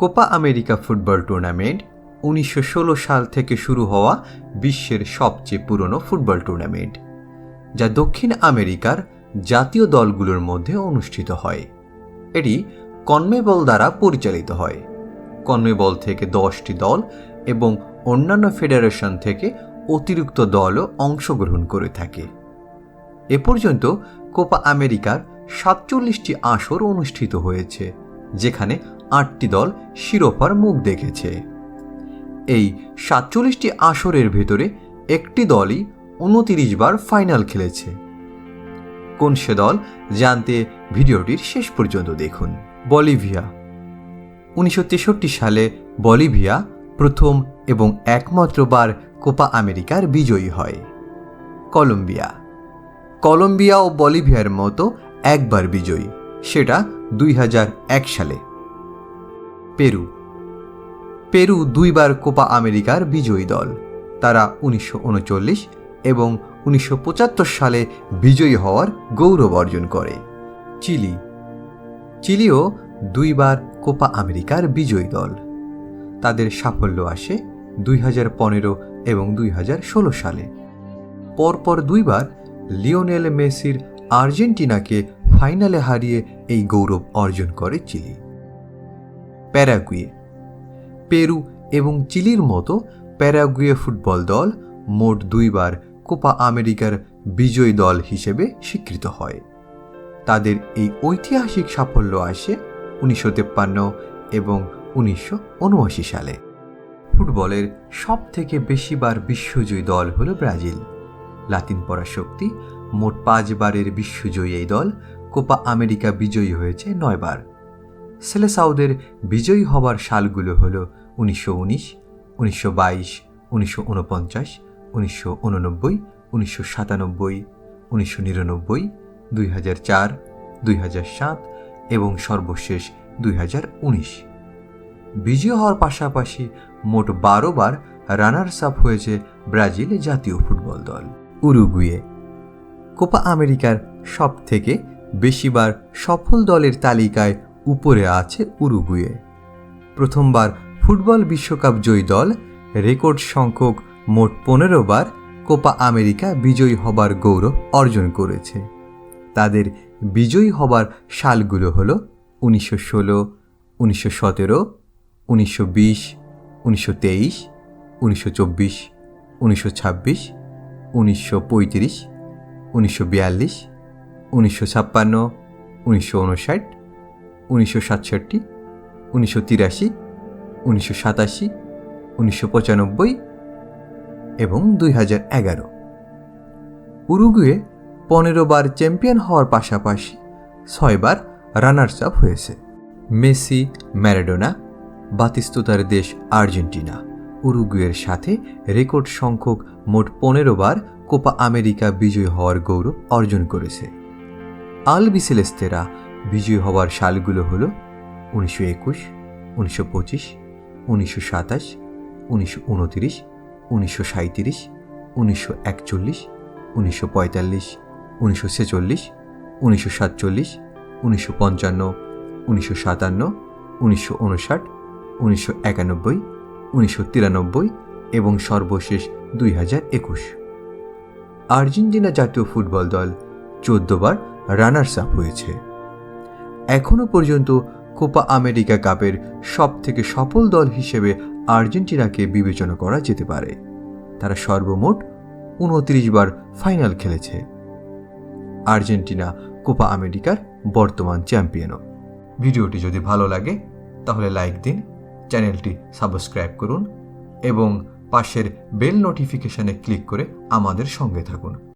Copa America football tournament উনিশশো ষোলো সাল থেকে শুরু হওয়া বিশ্বের সবচেয়ে পুরনো ফুটবল টুর্নামেন্ট, যা দক্ষিণ আমেরিকার জাতীয় দলগুলোর মধ্যে অনুষ্ঠিত হয়। এটি কনমেবল দ্বারা পরিচালিত হয়। কনমেবল থেকে দশটি দল এবং অন্যান্য ফেডারেশন থেকে অতিরিক্ত দলও অংশগ্রহণ করে থাকে। এ পর্যন্ত কোপা আমেরিকার সাতচল্লিশটি আসর অনুষ্ঠিত হয়েছে, যেখানে আটটি দল শিরোপার মুখ দেখেছে। এই সাতচল্লিশটি আসরের ভেতরে একটি দলই উনতিরিশ বার ফাইনাল খেলেছে। কোন সে দল জানতে ভিডিওটির শেষ পর্যন্ত দেখুন। বলিভিয়া। উনিশশো তেষট্টি সালে বলিভিয়া প্রথম এবং একমাত্রবার কোপা আমেরিকার বিজয়ী হয়। কলম্বিয়া। কলম্বিয়া ও বলিভিয়ার মতো একবার বিজয়ী, সেটা দুই হাজার এক সালে। পেরু। পেরু দুইবার কোপা আমেরিকার বিজয়ী দল। তারা উনিশশো উনচল্লিশ এবং উনিশশো পঁচাত্তর সালে বিজয়ী হওয়ার গৌরব অর্জন করে, চিলি। চিলিও দুইবার কোপা আমেরিকার বিজয়ী দল। তাদের সাফল্য আসে দুই হাজার পনেরো এবং দুই হাজার ষোলো সালে। পরপর দুইবার লিওনেল মেসির আর্জেন্টিনাকে ফাইনালে হারিয়ে এই গৌরব অর্জন করে চিলি। প্যারাগুয়ে। পেরু এবং চিলির মতো প্যারাগুয়ে ফুটবল দল মোট দুইবার কোপা আমেরিকার বিজয়ী দল হিসেবে স্বীকৃত হয়। তাদের এই ঐতিহাসিক সাফল্য আসে উনিশশো তেপ্পান্ন এবং উনিশশো উনআশি সালে। ফুটবলের সব থেকে বেশিবার বিশ্বজয়ী দল হল ব্রাজিল। লাতিন পরাশক্তি মোট পাঁচবারের বিশ্বজয়ী এই দল কোপা আমেরিকা বিজয়ী হয়েছে নয়বার। সেলেসাউদের বিজয়ী হবার সালগুলো হল উনিশশো উনিশ, উনিশশো বাইশ, উনিশশো উনপঞ্চাশ উনিশশো উননব্বই উনিশশো সাতানব্বই, উনিশশো নিরানব্বই, দুই হাজার চার, দুই হাজার সাত এবং সর্বশেষ দুই হাজার উনিশ। বিজয় হওয়ার পাশাপাশি মোট বারো বার রানার্স আপ হয়েছে ব্রাজিল জাতীয় ফুটবল দল উরুগুয়ে। কোপা আমেরিকার সব থেকে বেশিবার সফল দলের তালিকায় উপরে আছে উরুগুয়ে। প্রথমবার ফুটবল বিশ্বকাপ জয়ী দল, রেকর্ড সংখ্যক মোট পনেরো বার কোপা আমেরিকা বিজয়ী হবার গৌরব অর্জন করেছে। তাদের বিজয়ী হবার সালগুলো হলো উনিশশো ষোলো, উনিশশো সতেরো, উনিশশো বিশ, উনিশশো তেইশ, উনিশশো চব্বিশ, উনিশশো ছাব্বিশ, উনিশশো পঁয়ত্রিশ, উনিশশো বিয়াল্লিশ, উনিশশো ছাপ্পান্ন, উনিশশো উনষাট উনিশশো সাতষট্টি, উনিশশো তিরাশি, উনিশশো সাতাশি, উনিশশো পঁচানব্বই এবং দুই হাজার এগারো। উরুগুয়ে পনেরো বার চ্যাম্পিয়ন হওয়ার পাশাপাশি ছয়বার রানার্স আপ হয়েছে। মেসি, ম্যারাডোনা, বাতিস্তুতার দেশ আর্জেন্টিনা, উরুগুয়ের সাথে রেকর্ড সংখ্যক মোট পনেরো বার কোপা আমেরিকা বিজয়ী হওয়ার গৌরব অর্জন করেছে। আল বিসেলেস্তেরা বিজয়ী হওয়ার সালগুলো হল উনিশশো একুশ, উনিশশো পঁচিশ, উনিশশো সাতাশ, উনিশশো উনতিরিশ, উনিশশো সাঁত্রিশ উনিশশো একচল্লিশ, উনিশশো পঁয়তাল্লিশ, উনিশশো ছেচল্লিশ, উনিশশো সাতচল্লিশ, উনিশশো পঞ্চান্ন, উনিশশো সাতান্ন, উনিশশো উনষাট, উনিশশো একানব্বই, উনিশশো তিরানব্বই এবং সর্বশেষ দুই হাজার একুশ। আর্জেন্টিনা জাতীয় ফুটবল দল চোদ্দবার রানার্স আপ হয়েছে। এখনও পর্যন্ত কোপা আমেরিকা কাপের সব থেকে সফল দল হিসেবে আর্জেন্টিনাকে বিবেচনা করা যেতে পারে। তারা সর্বমোট উনত্রিশ বার ফাইনাল খেলেছে। আর্জেন্টিনা কোপা আমেরিকার বর্তমান চ্যাম্পিয়নও। ভিডিওটি যদি ভালো লাগে, তাহলে লাইক দিন, চ্যানেলটি সাবস্ক্রাইব করুন এবং পাশের বেল নোটিফিকেশনে ক্লিক করে আমাদের সঙ্গে থাকুন।